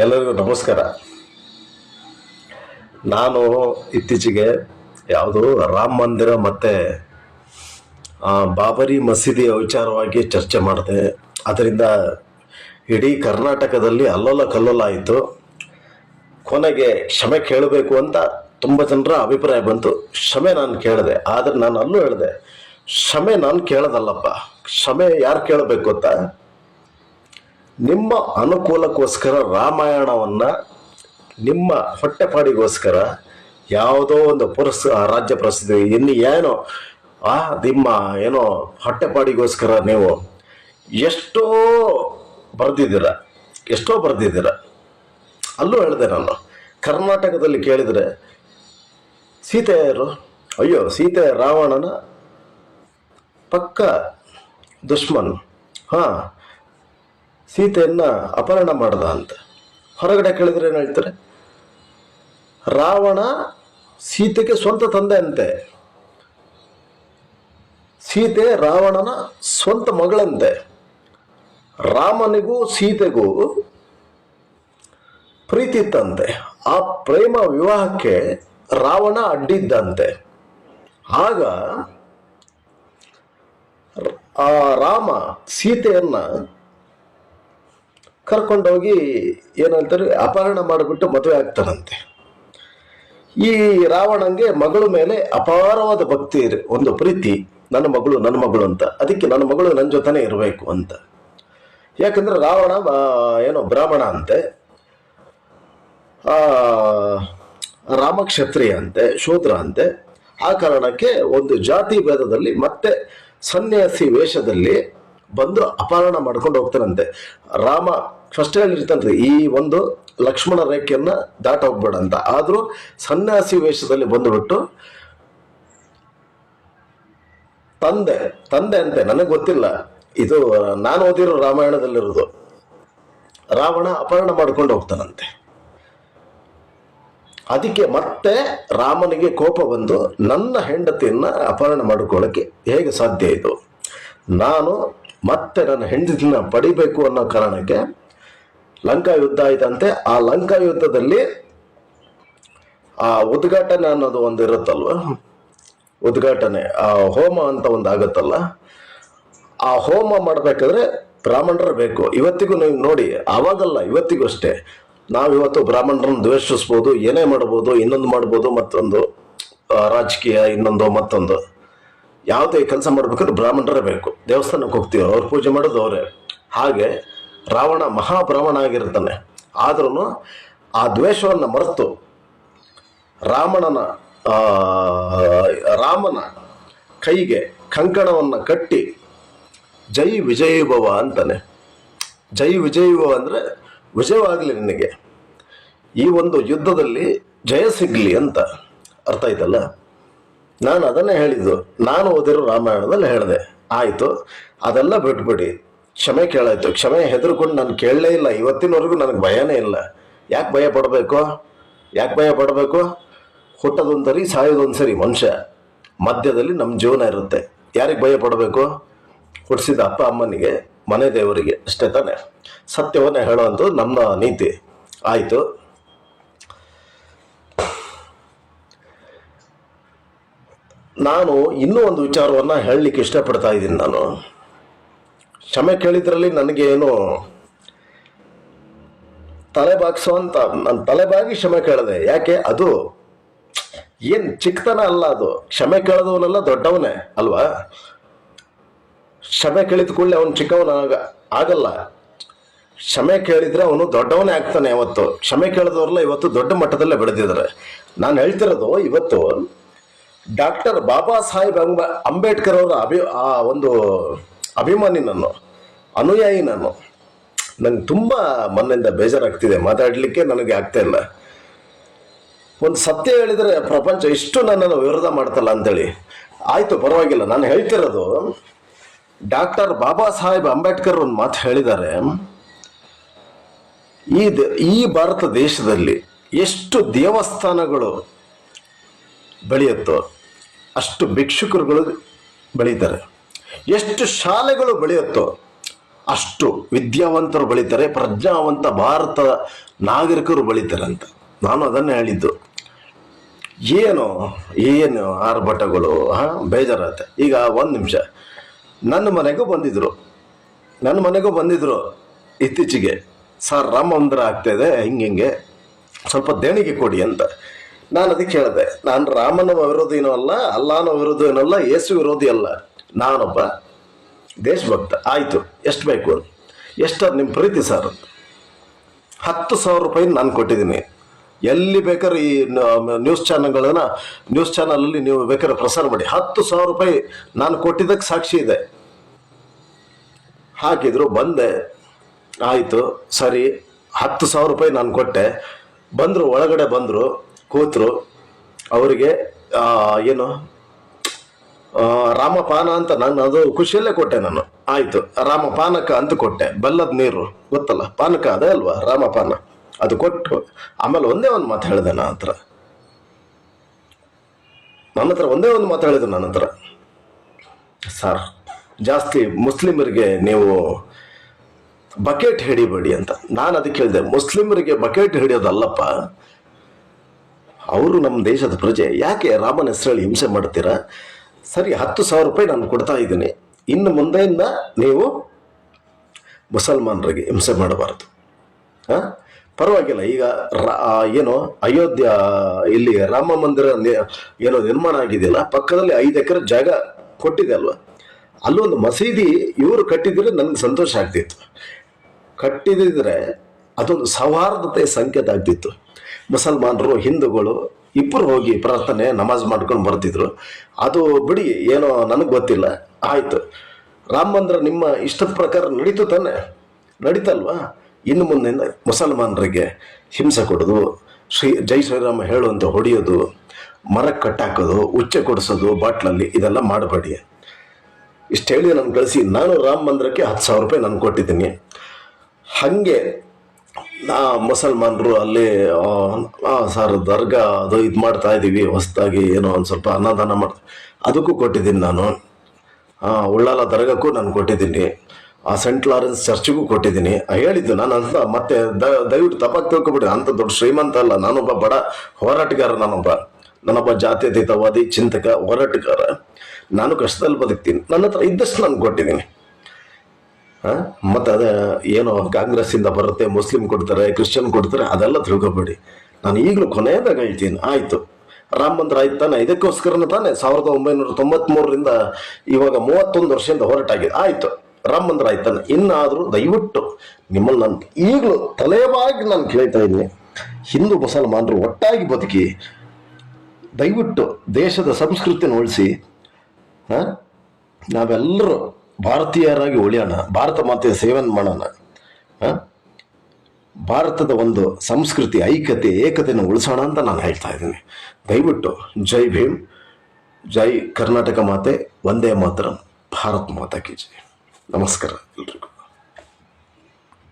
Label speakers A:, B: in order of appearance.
A: ಎಲ್ಲರಿಗೂ ನಮಸ್ಕಾರ. ನಾನು ಇತ್ತೀಚೆಗೆ ಯಾವುದು ರಾಮ ಮಂದಿರ ಮತ್ತೆ ಬಾಬರಿ ಮಸೀದಿಯ ವಿಚಾರವಾಗಿ ಚರ್ಚೆ ಮಾಡಿದೆ. ಅದರಿಂದ ಇಡೀ ಕರ್ನಾಟಕದಲ್ಲಿ ಅಲ್ಲೋಲ ಕಲ್ಲೋಲ ಆಯಿತು. ಕೊನೆಗೆ ಕ್ಷಮೆ ಕೇಳಬೇಕು ಅಂತ ತುಂಬ ಜನರ ಅಭಿಪ್ರಾಯ ಬಂತು. ಕ್ಷಮೆ ನಾನು ಕೇಳಿದೆ, ಆದರೆ ನಾನು ಅಲ್ಲೂ ಹೇಳಿದೆ, ಕ್ಷಮೆ ನಾನು ಕೇಳೋದಲ್ಲಪ್ಪ. ಕ್ಷಮೆ ಯಾರು ಕೇಳಬೇಕು ಅಂತ ನಿಮ್ಮ ಅನುಕೂಲಕ್ಕೋಸ್ಕರ ರಾಮಾಯಣವನ್ನು, ನಿಮ್ಮ ಹೊಟ್ಟೆಪಾಡಿಗೋಸ್ಕರ ಯಾವುದೋ ಒಂದು ಪುರಸ್ ರಾಜ್ಯ ಪ್ರಸಿದ್ಧಿ ಇನ್ನು ಏನೋ, ಆ ನಿಮ್ಮ ಏನೋ ಹೊಟ್ಟೆಪಾಡಿಗೋಸ್ಕರ ನೀವು ಎಷ್ಟೋ ಬರೆದಿದ್ದೀರ ಎಷ್ಟೋ ಬರೆದಿದ್ದೀರ. ಅಲ್ಲೂ ಹೇಳಿದೆ ನಾನು, ಕರ್ನಾಟಕದಲ್ಲಿ ಕೇಳಿದರೆ ಸೀತೆಯರು ಅಯ್ಯೋ, ಸೀತೆ ರಾವಣನ ಪಕ್ಕ ದುಶ್ಮನ್. ಹಾಂ ಸೀತೆಯನ್ನ ಅಪಹರಣ ಮಾಡ್ದ ಅಂತ. ಹೊರಗಡೆ ಕೇಳಿದ್ರೆ ಏನು ಹೇಳ್ತಾರೆ? ರಾವಣ ಸೀತೆಗೆ ಸ್ವಂತ ತಂದೆ ಅಂತೆ. ಸೀತೆ ರಾವಣನ ಸ್ವಂತ ಮಗಳಂತೆ. ರಾಮನಿಗೂ ಸೀತೆಗೂ ಪ್ರೀತಿ ಇತ್ತಂತೆ. ಆ ಪ್ರೇಮ ವಿವಾಹಕ್ಕೆ ರಾವಣ ಅಡ್ಡಿದ್ದಂತೆ. ಆಗ ಆ ರಾಮ ಸೀತೆಯನ್ನ ಕರ್ಕೊಂಡೋಗಿ ಏನಂತಾರೆ ಅಪಹರಣ ಮಾಡಿಬಿಟ್ಟು ಮದುವೆ ಆಗ್ತಾನಂತೆ ಈ ರಾವಣಂಗೆ ಮಗಳ ಮೇಲೆ ಅಪಾರವಾದ ಭಕ್ತಿ ಇದೆ. ಒಂದು ಪ್ರೀತಿ ನನ್ನ ಮಗಳು ನನ್ನ ಮಗಳು ಅಂತ. ಅದಕ್ಕೆ ನನ್ನ ಮಗಳು ನನ್ನ ಜೊತೆನೇ ಇರಬೇಕು ಅಂತ. ಯಾಕಂದ್ರೆ ರಾವಣ ಏನೋ ಬ್ರಾಹ್ಮಣ ಅಂತೆ. ಆ, ರಾಮ ಕ್ಷತ್ರಿಯ ಅಂತೆ ಶೂದ್ರ ಅಂತೆ. ಆ ಕಾರಣಕ್ಕೆ ಒಂದು ಜಾತಿ ಭೇದದಲ್ಲಿ ಮತ್ತೆ ಸನ್ಯಾಸಿ ವೇಷದಲ್ಲಿ ಬಂದು ಅಪಹರಣ ಮಾಡ್ಕೊಂಡು ಹೋಗ್ತಾರಂತೆ ರಾಮ ಫಸ್ಟ್ ಹೇಳಿರ್ತಾನ್ರಿ ಈ ಒಂದು ಲಕ್ಷ್ಮಣ ರೇಖೆಯನ್ನ ದಾಟ ಹೋಗ್ಬೇಡ ಅಂತ. ಆದರೂ ಸನ್ಯಾಸಿ ವೇಷದಲ್ಲಿ ಬಂದುಬಿಟ್ಟು ತಂದೆ ತಂದೆ ಅಂತೆ, ನನಗೆ ಗೊತ್ತಿಲ್ಲ. ಇದು ನಾನು ಓದಿರೋ ರಾಮಾಯಣದಲ್ಲಿರೋದು. ರಾವಣ ಅಪಹರಣ ಮಾಡ್ಕೊಂಡು ಹೋಗ್ತಾನಂತೆ. ಅದಕ್ಕೆ ಮತ್ತೆ ರಾಮನಿಗೆ ಕೋಪ ಬಂದು ನನ್ನ ಹೆಂಡತಿಯನ್ನ ಅಪಹರಣ ಮಾಡಿಕೊಳ್ಳಕ್ಕೆ ಹೇಗೆ ಸಾಧ್ಯ ಇದು? ನಾನು ಮತ್ತೆ ನನ್ನ ಹೆಂಡತಿನ ಪಡಿಬೇಕು ಅನ್ನೋ ಕಾರಣಕ್ಕೆ ಲಂಕಾ ಯುದ್ಧ ಆಯ್ತಂತೆ. ಆ ಲಂಕಾ ಯುದ್ಧದಲ್ಲಿ ಆ ಉದ್ಘಾಟನೆ ಅನ್ನೋದು ಒಂದು ಇರುತ್ತಲ್ವ? ಉದ್ಘಾಟನೆ, ಆ ಹೋಮ ಅಂತ ಒಂದು ಆಗುತ್ತಲ್ಲ? ಆ ಹೋಮ ಮಾಡಬೇಕಾದ್ರೆ ಬ್ರಾಹ್ಮಣರು ಬೇಕು. ಇವತ್ತಿಗೂ ನೀವು ನೋಡಿ ಅವಾಗಲ್ಲ ಇವತ್ತಿಗೂ ಅಷ್ಟೇ. ನಾವಿವತ್ತು ಬ್ರಾಹ್ಮಣರನ್ನು ದ್ವೇಷಿಸ್ಬೋದು, ಏನೇ ಮಾಡ್ಬೋದು, ಇನ್ನೊಂದು ಮಾಡ್ಬೋದು, ಮತ್ತೊಂದು ರಾಜಕೀಯ, ಇನ್ನೊಂದು, ಮತ್ತೊಂದು. ಯಾವುದೇ ಕೆಲಸ ಮಾಡ್ಬೇಕಾದ್ರೆ ಬ್ರಾಹ್ಮಣರೇ ಬೇಕು. ದೇವಸ್ಥಾನಕ್ಕೆ ಹೋಗ್ತೀವಿ ಅವ್ರು ಪೂಜೆ ಮಾಡೋದು ಅವರೇ. ಹಾಗೆ ರಾವಣ ಮಹಾಬ್ರಾಹ್ಮಣ ಆಗಿರ್ತಾನೆ. ಆದ್ರೂ ಆ ದ್ವೇಷವನ್ನು ಮರೆತು ರಾಮಣನ ರಾಮನ ಕೈಗೆ ಕಂಕಣವನ್ನು ಕಟ್ಟಿ ಜೈ ವಿಜಯಭವ ಅಂತಾನೆ. ಜೈ ವಿಜಯಭವ ಅಂದರೆ ವಿಜಯವಾಗಲಿ ನಿನಗೆ. ಈ ಒಂದು ಯುದ್ಧದಲ್ಲಿ ಜಯ ಸಿಗಲಿ ಅಂತ ಅರ್ಥ ಆಯ್ತಲ್ಲ? ನಾನು ಅದನ್ನೇ ಹೇಳಿದ್ದು. ನಾನು ಓದಿರೋ ರಾಮಾಯಣದಲ್ಲಿ ಹೇಳಿದೆ. ಆಯಿತು. ಅದೆಲ್ಲ ಬಿಟ್ಬಿಡಿ. ಕ್ಷಮೆ ಕೇಳಾಯ್ತು. ಕ್ಷಮೆ ಹೆದರ್ಕೊಂಡು ನಾನು ಕೇಳಲೇ ಇಲ್ಲ. ಇವತ್ತಿನವರೆಗೂ ನನಗೆ ಭಯನೇ ಇಲ್ಲ. ಯಾಕೆ ಭಯ ಪಡಬೇಕು? ಯಾಕೆ ಭಯ ಪಡಬೇಕು? ಹುಟ್ಟದೊಂದು ಸರಿ ಸಾಯೋದೊಂದು ಸರಿ ಮನುಷ್ಯ. ಮಧ್ಯದಲ್ಲಿ ನಮ್ಮ ಜೀವನ ಇರುತ್ತೆ. ಯಾರಿಗೆ ಭಯ ಪಡಬೇಕು? ಹುಟ್ಟಿಸಿದ ಅಪ್ಪ ಅಮ್ಮನಿಗೆ, ಮನೆ ದೇವರಿಗೆ. ಅಷ್ಟೇ ತಾನೆ. ಸತ್ಯವನ್ನೇ ಹೇಳುವಂಥದ್ದು ನಮ್ಮ ನೀತಿ. ಆಯಿತು. ನಾನು ಇನ್ನೂ ಒಂದು ವಿಚಾರವನ್ನು ಹೇಳಲಿಕ್ಕೆ ಇಷ್ಟಪಡ್ತಾ ಇದ್ದೀನಿ ನಾನು. ಕ್ಷಮೆ ಕೇಳಿದ್ರಲ್ಲಿ ನನಗೆ ಏನು ತಲೆ ನನ್ನ ನಾನು ತಲೆಬಾಗಿ ಕ್ಷಮೆ ಕೇಳಿದೆ, ಯಾಕೆ? ಅದು ಏನು ಚಿಕ್ಕತನ ಅಲ್ಲ ಅದು. ಕ್ಷಮೆ ಕೇಳದವನಲ್ಲ ದೊಡ್ಡವನೇ, ಅಲ್ವಾ? ಕ್ಷಮೆ ಕೇಳಿದ ಕೂಡಲೇ ಅವನು ಚಿಕ್ಕವನಾಗ ಆಗಲ್ಲ. ಕ್ಷಮೆ ಕೇಳಿದ್ರೆ ಅವನು ದೊಡ್ಡವನೇ ಆಗ್ತಾನೆ ಯಾವತ್ತು ಕ್ಷಮೆ ಕೇಳಿದವರೆಲ್ಲ ಇವತ್ತು ದೊಡ್ಡ ಮಟ್ಟದಲ್ಲೇ ಬೆಳೆದಿದ್ದಾರೆ. ನಾನು ಹೇಳ್ತಿರೋದು ಇವತ್ತು ಡಾಕ್ಟರ್ ಬಾಬಾ ಸಾಹೇಬ್ ಅಂಬ ಅಂಬೇಡ್ಕರ್ ಅವರ ಅಭಿ ಆ ಒಂದು ಅಭಿಮಾನಿ ನಾನು, ಅನುಯಾಯಿ ನಾನು. ನಂಗೆ ತುಂಬ ಮೊನ್ನೆಯಿಂದ ಬೇಜಾರಾಗ್ತಿದೆ, ಮಾತಾಡಲಿಕ್ಕೆ ನನಗೆ ಆಗ್ತಾ ಇಲ್ಲ. ಒಂದು ಸತ್ಯ ಹೇಳಿದರೆ ಪ್ರಪಂಚ ಇಷ್ಟು ನನ್ನನ್ನು ವಿರೋಧ ಮಾಡ್ತಲ್ಲ ಅಂತೇಳಿ. ಆಯಿತು, ಪರವಾಗಿಲ್ಲ, ನಾನು ಹೇಳ್ತಿರೋದು, ಡಾಕ್ಟರ್ ಬಾಬಾ ಸಾಹೇಬ್ ಅಂಬೇಡ್ಕರ್ ಒಂದು ಮಾತು ಹೇಳಿದ್ದಾರೆ. ಈ ಈ ಭಾರತ ದೇಶದಲ್ಲಿ ಎಷ್ಟು ದೇವಸ್ಥಾನಗಳು ಬೆಳೆಯುತ್ತೋ, ಅಷ್ಟು ಭಿಕ್ಷುಕರುಗಳು ಬೆಳೀತಾರೆ ಎಷ್ಟು ಶಾಲೆಗಳು ಬೆಳೆಯುತ್ತೋ, ಅಷ್ಟು ವಿದ್ಯಾವಂತರು ಬೆಳೀತಾರೆ ಪ್ರಜ್ಞಾವಂತ ಭಾರತ ನಾಗರಿಕರು ಬೆಳೀತಾರೆ ಅಂತ. ನಾನು ಅದನ್ನೇ ಹೇಳಿದ್ದು. ಏನು ಏನು ಆರ್ಭಟಗಳು, ಹಾಂ ಈಗ ಒಂದು ನಿಮಿಷ. ನನ್ನ ಮನೆಗೂ ಬಂದಿದ್ರು. ನನ್ನ ಮನೆಗೂ ಬಂದಿದ್ರು ಇತ್ತೀಚೆಗೆ. ಸರ್ ರಾಮ ಮಂದಿರ ಆಗ್ತಾಯಿದೆ ಹಿಂಗೆ ಹಿಂಗೆ. ಸ್ವಲ್ಪ ದೇಣಿಗೆ ಕೊಡಿ ಅಂತ. ನಾನು ಅದಕ್ಕೆ ಹೇಳಿದೆ, ನಾನು ರಾಮನ ವಿರೋಧಿನೂ ಅಲ್ಲ, ಅಲ್ಲಾನ ವಿರೋಧಿನೂ ಅಲ್ಲ, ಯೇಸು ವಿರೋಧಿ ಅಲ್ಲ. ನಾನೊಬ್ಬ ದೇಶಭಕ್ತ. ಆಯಿತು, ಎಷ್ಟು ಬೇಕು ಎಷ್ಟು ನಿಮ್ಮ ಪ್ರೀತಿ ಸರ್? ಹತ್ತು ಸಾವಿರ ರೂಪಾಯಿ ನಾನು ಕೊಟ್ಟಿದ್ದೀನಿ. ಎಲ್ಲಿ ಬೇಕಾದ್ರೆ ಈ ನ್ಯೂಸ್ ಚಾನಲ್ಗಳನ್ನ ನ್ಯೂಸ್ ಚಾನಲಲ್ಲಿ ನೀವು ಬೇಕಾದ್ರೆ ಪ್ರಸಾರ ಮಾಡಿ. ಹತ್ತು ಸಾವಿರ ರೂಪಾಯಿ ನಾನು ಕೊಟ್ಟಿದ್ದಕ್ಕೆ ಸಾಕ್ಷಿ ಇದೆ. ಹಾಕಿದ್ರು, ಬಂದೆ. ಆಯಿತು, ಸರಿ, ಹತ್ತು ಸಾವಿರ ರೂಪಾಯಿ ನಾನು ಕೊಟ್ಟೆ. ಬಂದರು, ಒಳಗಡೆ ಬಂದರು. ಕೂತರು, ಅವರಿಗೆ ಏನು ರಾಮಪಾನ ಅಂತ ನಾನು ಅದು ಖುಷಿಯಲ್ಲೇ ಕೊಟ್ಟೆ ನಾನು. ಆಯಿತು, ರಾಮಪಾನಕ ಅಂತ ಕೊಟ್ಟೆ, ಬೆಲ್ಲದ ನೀರು, ಗೊತ್ತಲ್ಲ? ಪಾನಕ ಅದೇ ಅಲ್ವಾ, ರಾಮಪಾನ? ಅದು ಕೊಟ್ಟು, ಆಮೇಲೆ ಒಂದೇ ಒಂದು ಮಾತು ಹೇಳಿದೆ ನನ್ನ ಹತ್ರ. ನನ್ನ ಹತ್ರ ಒಂದೇ ಒಂದು ಮಾತು ಹೇಳಿದೆ ನನ್ನ ಹತ್ರ. ಸರ್, ಜಾಸ್ತಿ ಮುಸ್ಲಿಮರಿಗೆ ನೀವು ಬಕೆಟ್ ಹಿಡಿಬೇಡಿ ಅಂತ. ನಾನು ಅದಕ್ಕೆ ಹೇಳಿದೆ, ಮುಸ್ಲಿಮರಿಗೆ ಬಕೆಟ್ ಹಿಡಿಯೋದಲ್ಲಪ್ಪ ಅವರು ನಮ್ಮ ದೇಶದ ಪ್ರಜೆ. ಯಾಕೆ ರಾಮನ ಹೆಸರಲ್ಲಿ ಹಿಂಸೆ ಮಾಡ್ತೀರಾ? ಸರಿ, ಹತ್ತು ಸಾವಿರ ರೂಪಾಯಿ ನಾನು ಕೊಡ್ತಾ ಇದ್ದೀನಿ. ಇನ್ನು ಮುಂದೆಯಿಂದ ನೀವು ಮುಸಲ್ಮಾನರಿಗೆ ಹಿಂಸೆ ಮಾಡಬಾರ್ದು. ಹಾಂ? ಪರವಾಗಿಲ್ಲ, ಈಗ ರಾ ಏನು, ಅಯೋಧ್ಯ ಇಲ್ಲಿ ರಾಮ ಮಂದಿರ ಏನೋ ನಿರ್ಮಾಣ ಆಗಿದೆಯಲ್ಲ, ಪಕ್ಕದಲ್ಲಿ ಐದು ಎಕರೆ ಜಾಗ ಕೊಟ್ಟಿದೆ ಅಲ್ವಾ? ಅಲ್ಲೊಂದು ಮಸೀದಿ ಇವರು ಕಟ್ಟಿದ್ರೆ ನನಗೆ ಸಂತೋಷ ಆಗ್ತಿತ್ತು. ಕಟ್ಟಿದ್ರೆ ಅದೊಂದು ಸೌಹಾರ್ದತೆ ಸಂಕೇತ ಆಗ್ತಿತ್ತು. ಮುಸಲ್ಮಾನರು, ಹಿಂದೂಗಳು ಇಬ್ಬರು ಹೋಗಿ ಪ್ರಾರ್ಥನೆ, ನಮಾಜ್ ಮಾಡ್ಕೊಂಡು ಬರ್ತಿದ್ರು. ಅದು ಬಿಡಿ, ಏನೋ ನನಗೆ ಗೊತ್ತಿಲ್ಲ. ಆಯಿತು. ರಾಮ ಮಂದಿರ ನಿಮ್ಮ ಇಷ್ಟದ ಪ್ರಕಾರ ನಡೀತು ತಾನೆ? ನಡೀತಲ್ವಾ? ಇನ್ನು ಮುಂದೆ ಮುಸಲ್ಮಾನರಿಗೆ ಹಿಂಸೆ ಕೊಡೋದು, ಶ್ರೀ ಜೈ ಶ್ರೀರಾಮ ಹೇಳುವಂತೆ ಹೊಡೆಯೋದು ಮರಕ್ಕೆ ಕಟ್ಟಾಕೋದು, ಉಚ್ಚೆ ಕೊಡಿಸೋದು, ಬಾಟ್ಲಲ್ಲಿ ಇದೆಲ್ಲ ಮಾಡಬೇಡಿ. ಇಷ್ಟು ಹೇಳಿ ನಾನು ಕಳಿಸಿ ನಾನು ರಾಮ ಮಂದಿರಕ್ಕೆ ಹತ್ತು ಸಾವಿರ ರೂಪಾಯಿ ನಾನು ಕೊಟ್ಟಿದ್ದೀನಿ. ಹಾಗೆ ನಾ ಮುಸಲ್ಮಾನರು ಅಲ್ಲಿ ಸರ್, ದರ್ಗಾ ಅದು ಇದು ಮಾಡ್ತಾ ಇದ್ದೀವಿ ಹೊಸದಾಗಿ ಏನೋ ಒಂದು ಸ್ವಲ್ಪ ಅನ್ನದಾನ ಮಾಡ್ತೀವಿ ಅದಕ್ಕೂ ಕೊಟ್ಟಿದ್ದೀನಿ ನಾನು. ಉಳ್ಳಾಲ ದರ್ಗಾಕ್ಕೂ ನಾನು ಕೊಟ್ಟಿದ್ದೀನಿ. ಆ ಸೆಂಟ್ ಲಾರೆನ್ಸ್ ಚರ್ಚ್ಗೂ ಕೊಟ್ಟಿದ್ದೀನಿ. ಹೇಳಿದ್ದು ನಾನು ಅಂತ ಮತ್ತೆ ದಯವಿಟ್ಟು ತಪ್ಪಾಗಿ ತಿಳ್ಕೊಬಿಡಿ, ಅಂತ ದೊಡ್ಡ ಶ್ರೀಮಂತ ಅಲ್ಲ, ನಾನೊಬ್ಬ ಬಡ ಹೋರಾಟಗಾರ, ನಾನೊಬ್ಬ ನನ್ನೊಬ್ಬ ಜಾತ್ಯತೀತವಾದಿ, ಚಿಂತಕ, ಹೋರಾಟಗಾರ. ನಾನು ಕಷ್ಟದಲ್ಲಿ ಬದುಕ್ತೀನಿ. ನನ್ನ ಹತ್ರ ಇದ್ದಷ್ಟು ನಾನು ಕೊಟ್ಟಿದ್ದೀನಿ? ಮತ್ತೆ ಅದೇ ಏನೋ ಕಾಂಗ್ರೆಸ್ಸಿಂದ ಬರುತ್ತೆ, ಮುಸ್ಲಿಂ ಕೊಡ್ತಾರೆ, ಕ್ರಿಶ್ಚಿಯನ್ ಕೊಡ್ತಾರೆ, ಅದೆಲ್ಲ ತಿಳ್ಕೊಬೇಡಿ. ನಾನು ಈಗಲೂ ಕೊನೆಯದಾಗ ಹೇಳ್ತೀನಿ, ಆಯಿತು. ರಾಮ ಮಂದಿರ ಆಯ್ತು ತಾನೆ? ಇದಕ್ಕೋಸ್ಕರನೇ ತಾನೆ? ಸಾವಿರದ ಒಂಬೈನೂರ ತೊಂಬತ್ಮೂರರಿಂದ ಇವಾಗ ಮೂವತ್ತೊಂದು ವರ್ಷದಿಂದ ಹೊರಟಾಗಿದೆ. ಆಯಿತು, ರಾಮ ಮಂದಿರ ಆಯ್ತು ತಾನೆ? ಇನ್ನಾದರೂ ದಯವಿಟ್ಟು ನಿಮ್ಮಲ್ಲಿ ನಾನು ಈಗಲೂ ತಲೆವಾಗಿ ನಾನು ಕೇಳ್ತಾ ಇದ್ದೀನಿ. ಹಿಂದೂ ಮುಸಲ್ಮಾನರು ಒಟ್ಟಾಗಿ ಬದುಕಿ, ದಯವಿಟ್ಟು ದೇಶದ ಸಂಸ್ಕೃತಿನ ಉಳಿಸಿ, ಹ? ನಾವೆಲ್ಲರೂ ಭಾರತೀಯರಾಗಿ ಉಳಿಯೋಣ, ಭಾರತ ಮಾತೆಯ ಸೇವನೆ ಮಾಡೋಣ? ಭಾರತದ ಒಂದು ಸಂಸ್ಕೃತಿ, ಐಕ್ಯತೆ, ಏಕತೆಯನ್ನು ಉಳಿಸೋಣ ಅಂತ ನಾನು ಹೇಳ್ತಾ ಇದ್ದೀನಿ. ದಯವಿಟ್ಟು ಜೈ ಭೀಮ್, ಜೈ ಕರ್ನಾಟಕ ಮಾತೆ ಒಂದೇ ಮಾತ್ರ, ಭಾರತ್ ಮಾತಾ ಕಿ ಜೈ. ನಮಸ್ಕಾರ ಎಲ್ರಿಗೂ.